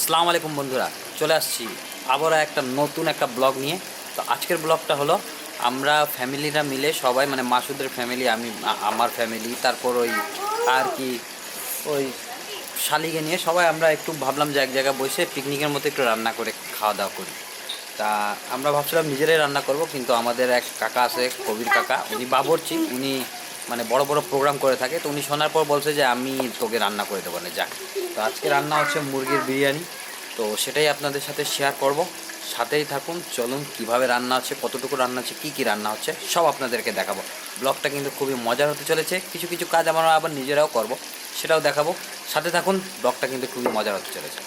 আসসালামু আলাইকুম বন্ধুরা, চলে আসছি আবারও একটা নতুন একটা ব্লগ নিয়ে। তো আজকের ব্লগটা হলো, আমরা ফ্যামিলিরা মিলে সবাই মানে মাসুদের ফ্যামিলি, আমি আমার ফ্যামিলি, তারপর ওই আর কি, ওই শালিকে নিয়ে সবাই আমরা একটু ভাবলাম যে এক জায়গায় বসে পিকনিকের মতো একটু রান্না করে খাওয়া দাওয়া করি। তা আমরা ভাবছিলাম নিজেরাই রান্না করব, কিন্তু আমাদের এক কাকা আছে, কবির কাকা, উনি বাবরচি, উনি মানে বড় বড় প্রোগ্রাম করে থাকে, তো উনি শোনার পর বলছে যে আমি তোকে রান্না করে দেবো না যাক তো আজকে রান্না হচ্ছে মুরগির বিরিয়ানি, তো সেটাই আপনাদের সাথে শেয়ার করব। সাথেই থাকুন, চলুন কীভাবে রান্না হচ্ছে, কতটুকু রান্না হচ্ছে, কী কী রান্না হচ্ছে, সব আপনাদেরকে দেখাবো। ব্লগটা কিন্তু খুবই মজার হতে চলেছে, কিছু কিছু কাজ আমরা আবার নিজেরাও করব, সেটাও দেখাবো। সাথে থাকুন, ব্লগটা কিন্তু খুবই মজার হতে চলেছে।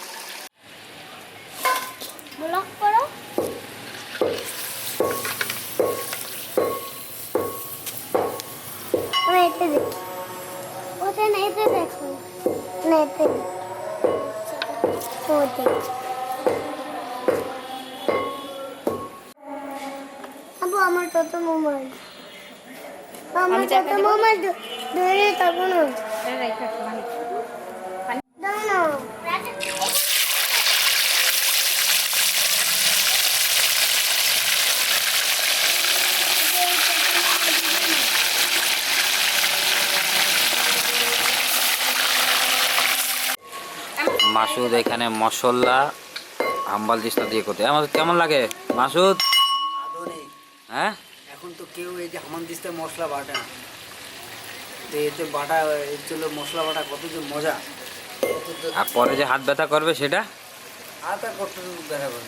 আমি এতে দেখ ওটা না এতে দেখো। না এতে ও দেখ আবু আমার তত মোবাইল আমার তত মোবাইল ধরে থাকো না দাও না মাসুদ এখানে মশলা হাম্বাল দিস্তা দিয়ে করতে। আমাদের কেমন লাগে? মাসুদ? হ্যাঁ? এখন তো কেউ এই যে হামান দিস্তে মশলা বাটে না। তো এতে বাটা এর জন্য মশলা বাটা কত যে মজা। আর পরে যে হাত ব্যথা করবে সেটা? আর কত দেখা যাবে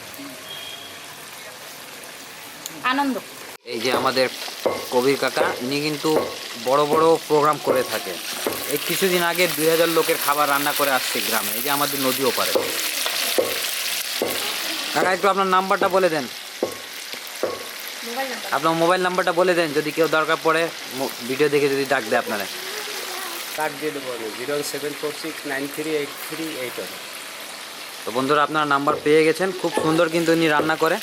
আনন্দ। এই যে আমাদের কবির কাকা ইনি কিন্তু বড় বড় প্রোগ্রাম করে থাকে এই কিছুদিন আগে দুই হাজার লোকের খাবার রান্না করে আসছে গ্রামে এই যে আমাদের নদী ওপারে কাকা একটু আপনার নাম্বারটা বলে দেন। আপনার মোবাইল নাম্বারটা বলে দেন যদি কেউ দরকার পড়ে ভিডিও দেখে যদি ডাক দেয় আপনারা। কার্ড দিয়ে দেবো zero seven four six nine three eight three eight তো বন্ধুরা আপনারা নাম্বার পেয়ে গেছেন খুব সুন্দর কিন্তু ইনি রান্না করে।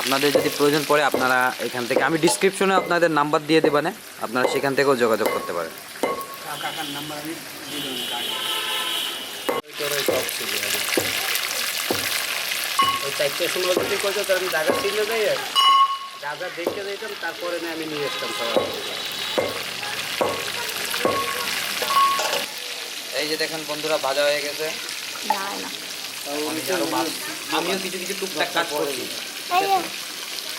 আপনাদের যদি প্রয়োজন পড়ে আপনারা এখান থেকে আমি ডিসক্রিপশনে আপনাদের নাম্বার দিয়ে দেবেন আপনারা সেখান থেকেও যোগাযোগ করতে পারেন। দেখতে তারপরে আমি নিয়ে আসতাম সবাই এই যে দেখেন বন্ধুরা ভাজা হয়ে গেছে। আমিও কিছু কিছু টুকটাক কাজ করছি।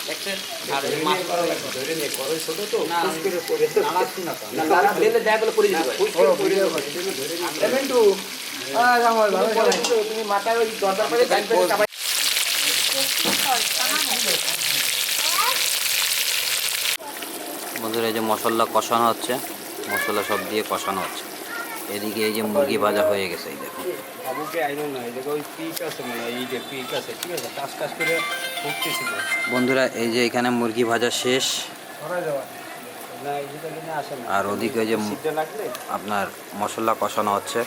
দেখা তুমি মাথায় ওই বন্ধুরা এই যে মশলা কষানো হচ্ছে মশলা সব দিয়ে কষানো হচ্ছে। এদিকে এই যে মুরগি ভাজা হয়ে গেছে এই দেখুন বাবুকে আইনো না এই দেখো ওই পিক আছে মানে এই যে পিক আছে ঠিক আছে? কাজ কাজ করে বন্ধুরা এই যে এখানে মুরগি ভাজা শেষ। আর ওদিকে যে আপনার মশলা কষানো হচ্ছে।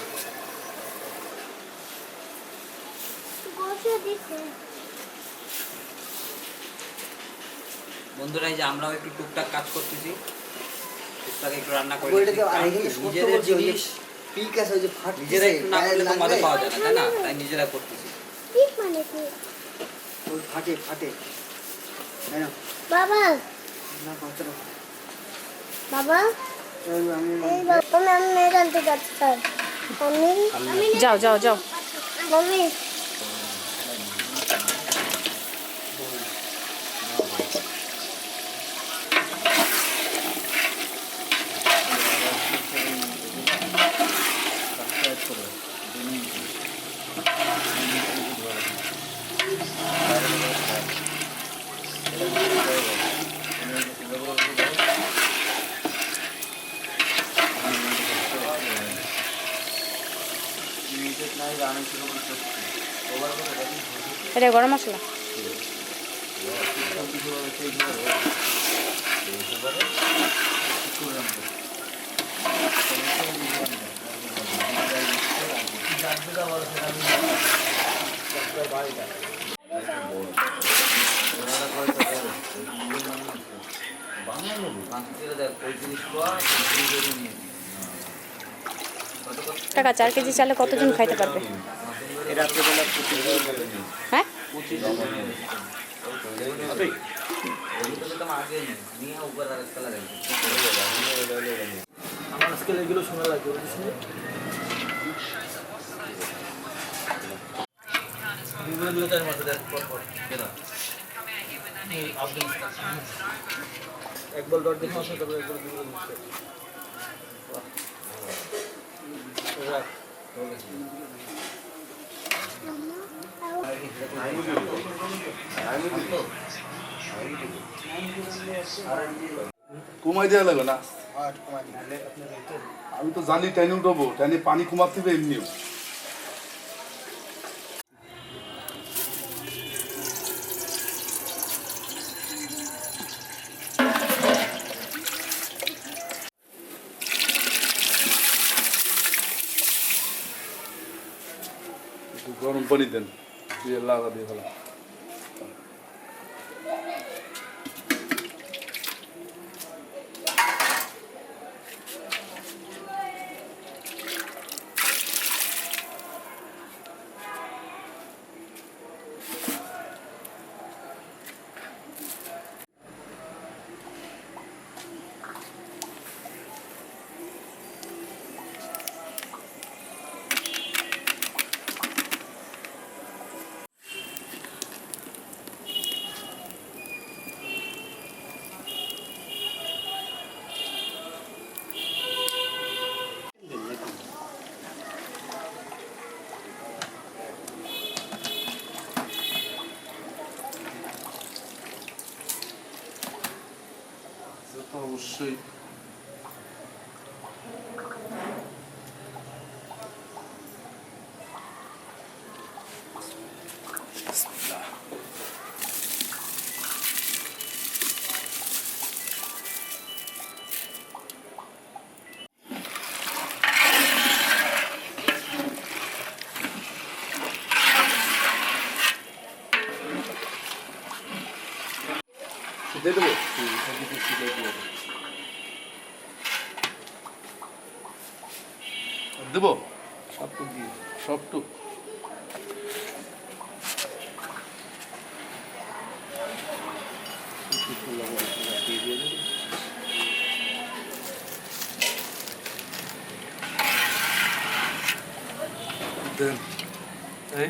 বন্ধুরা এই যে আমরাও একটু টুকটাক কাজ করতেছি। টুকটাক একটু রান্না করে নিজেদের জিনিস পিক আছে ওই যে ফাটছে, নিজেরা একটু না করলে তো মজা পাওয়া যায় না তাই না? তাই নিজেরা করতেছি। ঠিক মানে কি? ওই ফাটে ফাটে বাবা। না, ফাটছে বাবা। আমি যাও যাও যাও। মম্মি এটা গরম মশলা? টাকা চার কেজি চালে কতজন খাইতে পারবে? হ্যাঁ। এক বল ডট দেখে আসলে তারপরে একবার দুই বল করে। বাহ। রাখ। কমাই দেওয়া লাগবে না? আমি তো জানি টাইনে উঠবো টাইনে পানি কমাতে হবে এমনিও। গরম পানি দেন। দিয়ে লাগা দিয়ে ফেলা সে দিয়ে দেবো? দেবো? সবটুক। দেন। এই।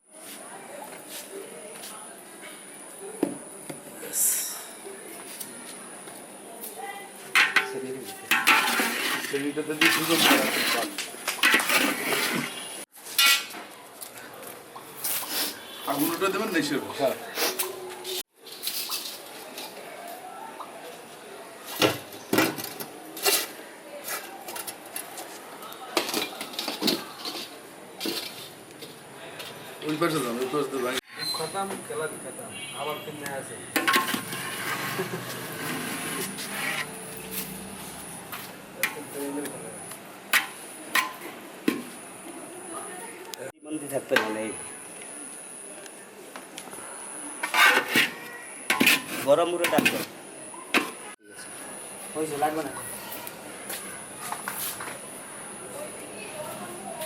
সেটাতে দিয়ে সুযোগ আগুনটা দেবেন নেই সেরকম হ্যাঁ। ওই পাশে যান ওই পাশে ভাই খতম খেলা খতম। আবার নয়া আছে? থাকতে মানে গরম উড়ে হয়েছে লাগবে না।